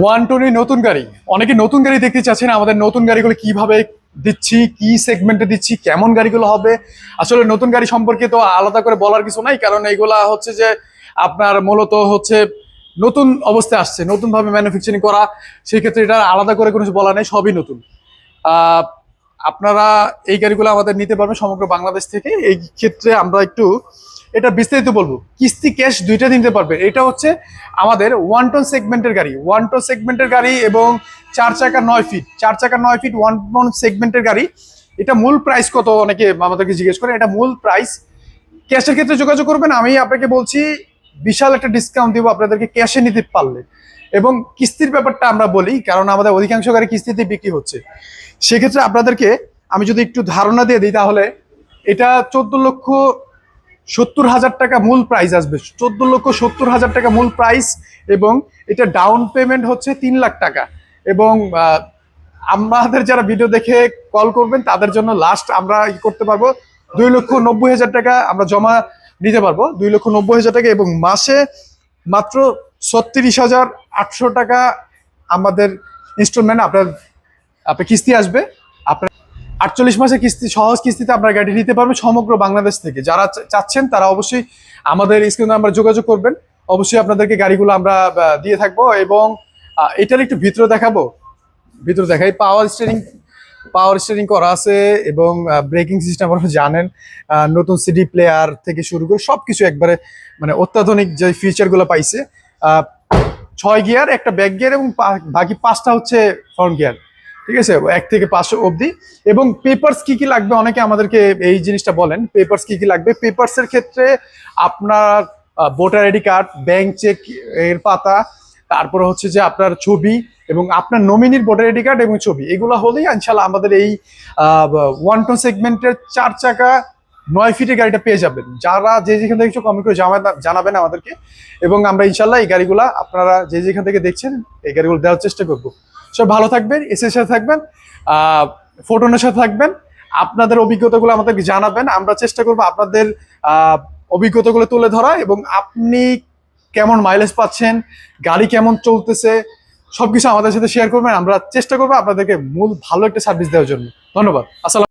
One Tony নতুন গাড়ি। অনেকে নতুন গাড়ি দেখতে চাচ্ছেন, আমাদের নতুন গাড়িগুলো কীভাবে দিচ্ছি, কি সেগমেন্টে দিচ্ছি, কেমন গাড়িগুলো হবে। আসলে নতুন গাড়ি সম্পর্কে তো আলাদা করে বলার কিছু নাই, কারণ এইগুলা হচ্ছে যে আপনার মূলত হচ্ছে নতুন অবস্থায় আসছে নতুন ভাবে ম্যানুফ্যাকচারিং করা। সেই ক্ষেত্রে এটা আলাদা করে কোনো বলা নেই, সবই নতুন। আপনারা এই গাড়িগুলো আমাদের নিতে পারবেন সমগ্র বাংলাদেশ থেকে। এই ক্ষেত্রে আমরা একটু এটা বিস্তারিত বলব। কিস্তি, ক্যাশ দুইটা নিতে পারবে। এটা হচ্ছে আমাদের ওয়ান টন সেগমেন্টের গাড়ি। ওয়ান টন সেগমেন্টের গাড়ি এবং চার চাকা নয় ফিট চার চাকা নয় ফিট ওয়ান টন সেগমেন্টের গাড়ি। এটা মূল প্রাইস কত অনেকে আমাদেরকে জিজ্ঞেস করে। এটা মূল প্রাইস ক্যাশের ক্ষেত্রে যোগাযোগ করবেন। আমি আপনাকে বলছি, বিশাল একটা ডিসকাউন্ট দিব আপনাদেরকে ক্যাশে নিতে পারলে। এবং কিস্তির ব্যাপারটা আমরা বলি, কারণ আমাদের অধিকাংশ গাড়ি কিস্তিতে বিক্রি হচ্ছে। সেক্ষেত্রে আপনাদেরকে আমি যদি একটু ধারণা দিয়ে দিই তাহলে, এটা চোদ্দ লক্ষ সত্তর হাজার টাকা মূল প্রাইস আসবে। চোদ্দ লক্ষ সত্তর হাজার টাকা মূল প্রাইস এবং এটা ডাউন পেমেন্ট হচ্ছে তিন লাখ টাকা। এবং আমাদের যারা ভিডিও দেখে কল করবেন, তাদের জন্য লাস্ট আমরা করতে পারব দুই লক্ষ নব্বই হাজার টাকা আমরা জমা নিতে পারব। দুই লক্ষ নব্বই হাজার টাকা এবং মাসে মাত্র ছত্রিশ হাজার আটশো টাকা আমাদের ইনস্টলমেন্ট আপনার আপনার কিস্তি আসবে। আটচল্লিশ মাসে কিস্তি, সহজ কিস্তিতে আপনার গাড়ি নিতে পারবেন সমগ্র বাংলাদেশ থেকে। যারা চাচ্ছেন, তারা অবশ্যই আমাদের স্ক্রিনে নাম্বার যোগাযোগ করবেন। অবশ্যই আপনাদেরকে গাড়িগুলো আমরা দিয়ে থাকব এবং এটার একটু ভিতরে দেখাবো। ভিতরে দেখাই পাওয়ার স্টিয়ারিং পাওয়ার স্টিয়ারিং করা আছে এবং ব্রেকিং সিস্টেম আপনারা জানেন। নতুন সিডি প্লেয়ার থেকে শুরু করে সব কিছু একবারে মানে অত্যাধুনিক যে ফিচারগুলো পাইছে ছয় গিয়ার একটা ব্যাক গিয়ার এবং বাকি পাঁচটা হচ্ছে ফ্রন্ট গিয়ার ঠিক আছে? এক থেকে পাঁচশো অবধি। এবং পেপারস কি কি লাগবে? অনেকে আমাদেরকে এই জিনিসটা বলেন। পেপারস কি কি লাগবে? পেপারস এর ক্ষেত্রে আপনার voter ID card bank cheque এর পাতা, তারপরে হচ্ছে যে আপনার ছবি এবং আপনার নমিনির ভোটার আইডি কার্ড এবং ছবি। এগুলো হলেই ইনশাল্লাহ আমাদের এই ওয়ান টন সেগমেন্টের চার চাকা নয় ফিটের গাড়িটা পেয়ে যাবেন। যারা যে যেখান থেকে কমেন্ট করে জানা- জানাবেন আমাদেরকে। এবং আমরা ইনশাল্লাহ এই গাড়িগুলা আপনারা যে যেখান থেকে দেখছেন, এই গাড়িগুলো দেওয়ার চেষ্টা করব। সব ভালো থাকবেন এসের সাথে থাকবেন ফোটনের সাথে থাকবেন। আপনাদের অভিজ্ঞতাগুলো আমাদেরকে জানাবেন, আমরা চেষ্টা করব আপনাদের অভিজ্ঞতাগুলো তুলে ধরা এবং আপনি কেমন মাইলেজ পাচ্ছেন, গাড়ি কেমন চলতেছে, সবকিছু আমাদের সাথে শেয়ার করবেন। আমরা চেষ্টা করব আপনাদেরকে মূল ভালো একটা সার্ভিস দেওয়ার জন্য। ধন্যবাদ। আসসালাম